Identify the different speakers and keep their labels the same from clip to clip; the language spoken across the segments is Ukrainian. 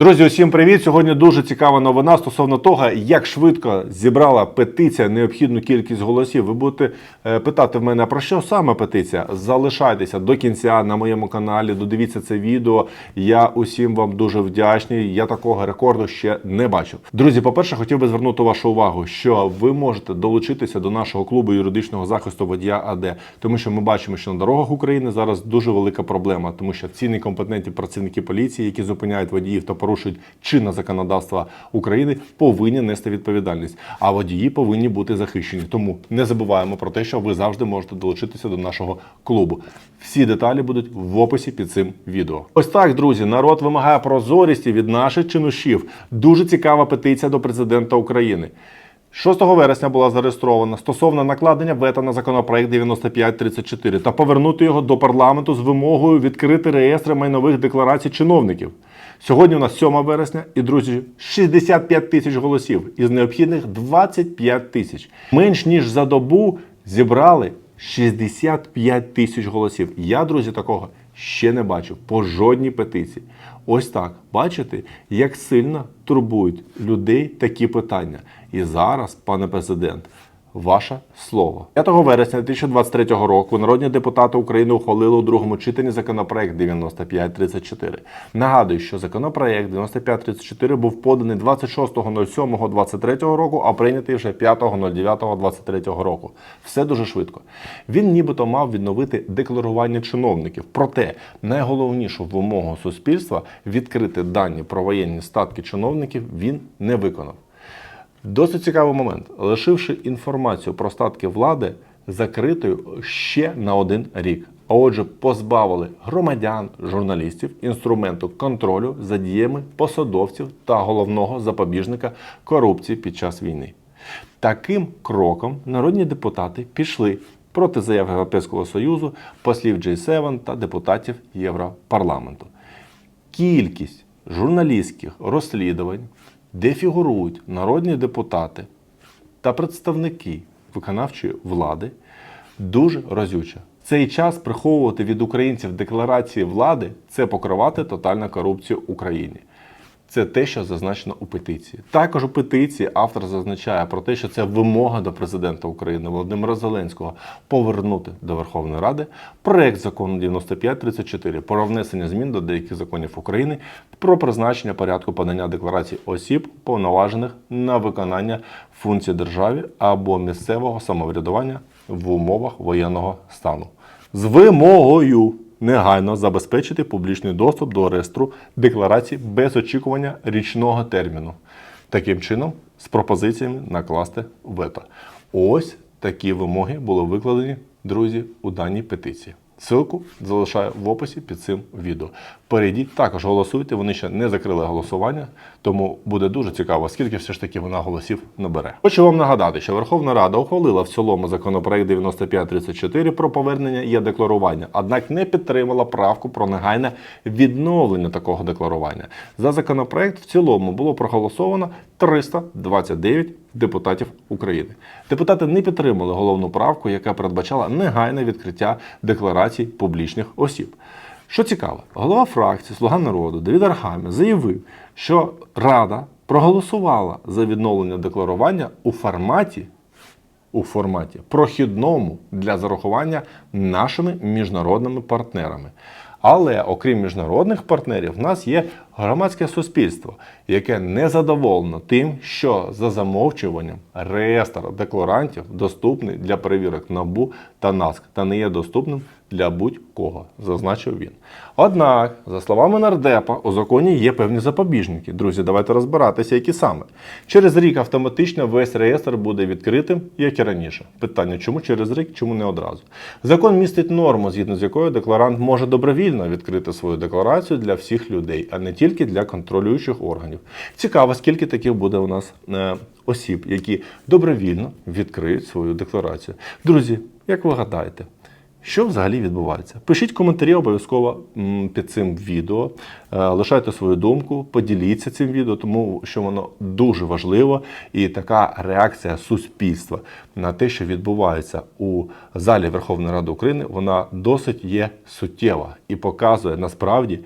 Speaker 1: Друзі, усім привіт! Сьогодні дуже цікава новина стосовно того, як швидко зібрала петиція необхідну кількість голосів. Ви будете е, питати в мене про що саме петиція? Залишайтеся до кінця на моєму каналі. Додивіться це відео. Я усім вам дуже вдячний. Я такого рекорду ще не бачив. Друзі, по-перше, хотів би звернути вашу увагу, що ви можете долучитися до нашого клубу юридичного захисту водія АД, тому що ми бачимо, що на дорогах України зараз дуже велика проблема, тому що ці некомпетентні працівники поліції, які зупиняють водіїв та порушують чинне законодавство України, повинні нести відповідальність. А водії повинні бути захищені. Тому не забуваємо про те, що ви завжди можете долучитися до нашого клубу. Всі деталі будуть в описі під цим відео. Ось так, друзі, народ вимагає прозорісті від наших чинушів. Дуже цікава петиція до президента України. 6 вересня була зареєстрована стосовно накладення вето на законопроект 9534 та повернути його до парламенту з вимогою відкрити реєстри майнових декларацій чиновників. Сьогодні у нас 7 вересня, і друзі, 65 тисяч голосів із необхідних 25 тисяч. Менш ніж за добу зібрали 65 тисяч голосів. Я, друзі, такого ще не бачив по жодній петиції. Ось так. Бачите, як сильно турбують людей такі питання. І зараз, пане президент, ваше слово. 5 вересня 2023 року народні депутати України ухвалили у другому читанні законопроект 9534. Нагадую, що законопроект 9534 був поданий 26.07.23 року, а прийнятий вже 5.09.23 року. Все дуже швидко. Він нібито мав відновити декларування чиновників. Проте найголовнішу вимогу суспільства відкрити дані про воєнні статки чиновників він не виконав. Досить цікавий момент. Лишивши інформацію про статки влади закритою ще на один рік. А отже, позбавили громадян, журналістів інструменту контролю за діями посадовців та головного запобіжника корупції під час війни. Таким кроком народні депутати пішли проти заяв Європейського Союзу, послів G7 та депутатів Європарламенту. Кількість журналістських розслідувань, де фігурують народні депутати та представники виконавчої влади, дуже разюче. Цей час приховувати від українців декларації влади це покривати тотальну корупцію в Україні. Це те, що зазначено у петиції. Також у петиції автор зазначає про те, що це вимога до президента України Володимира Зеленського повернути до Верховної Ради проект закону 9534 про внесення змін до деяких законів України про призначення порядку подання декларацій осіб, повноважених на виконання функцій держави або місцевого самоврядування в умовах воєнного стану з вимогою негайно забезпечити публічний доступ до реєстру декларацій без очікування річного терміну. Таким чином, з пропозиціями накласти вето. Ось такі вимоги були викладені, друзі, у даній петиції. Ссылку залишаю в описі під цим відео. Перейдіть, також голосуйте. Вони ще не закрили голосування, тому буде дуже цікаво, скільки все ж таки вона голосів набере. Хочу вам нагадати, що Верховна Рада ухвалила в цілому законопроект 9534 про повернення є декларування, однак не підтримала правку про негайне відновлення такого декларування. За законопроект в цілому було проголосовано 329 депутатів України. Депутати не підтримали головну правку, яка передбачала негайне відкриття декларацій публічних осіб. Що цікаво, голова фракції Слуга народу Давід Архамія заявив, що Рада проголосувала за відновлення декларування у форматі у форматі прохідному для зарахування нашими міжнародними партнерами. Але окрім міжнародних партнерів, в нас є громадське суспільство, яке не задоволено тим, що за замовчуванням реєстр декларантів доступний для перевірок НАБУ та НАСК та не є доступним для будь-кого, зазначив він. Однак, за словами нардепа, у законі є певні запобіжники. Друзі, давайте розбиратися, які саме. Через рік автоматично весь реєстр буде відкритим, як і раніше. Питання, чому через рік, чому не одразу? Закон містить норму, згідно з якою декларант може добровільно відкрити свою декларацію для всіх людей, а не тільки для контролюючих органів. Цікаво, скільки таких буде у нас е, осіб, які добровільно відкриють свою декларацію. Друзі, як ви гадаєте? Що взагалі відбувається? Пишіть коментарі обов'язково під цим відео, Е, лишайте свою думку, поділіться цим відео, тому що воно дуже важливо. І така реакція суспільства на те, що відбувається у залі Верховної Ради України, вона досить є суттєва і показує насправді,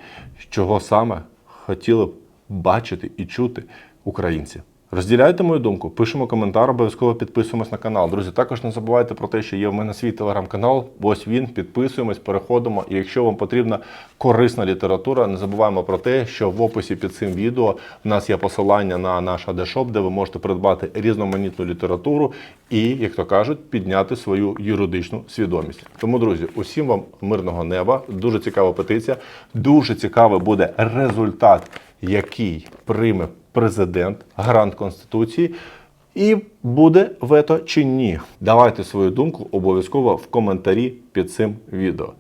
Speaker 1: чого саме хотіли б бачити і чути українці. Розділяйте мою думку, пишемо коментар, обов'язково підписуємось на канал. Друзі, також не забувайте про те, що є в мене свій телеграм-канал. Ось він. Підписуємось, переходимо. І якщо вам потрібна корисна література, не забуваємо про те, що в описі під цим відео в нас є посилання на наш адешоп, де ви можете придбати різноманітну літературу і, як то кажуть, підняти свою юридичну свідомість. Тому, друзі, усім вам мирного неба. Дуже цікава петиція. Дуже цікавий буде результат, який прийме президент, гарант Конституції. І буде вето чи ні. Давайте свою думку обов'язково в коментарі під цим відео.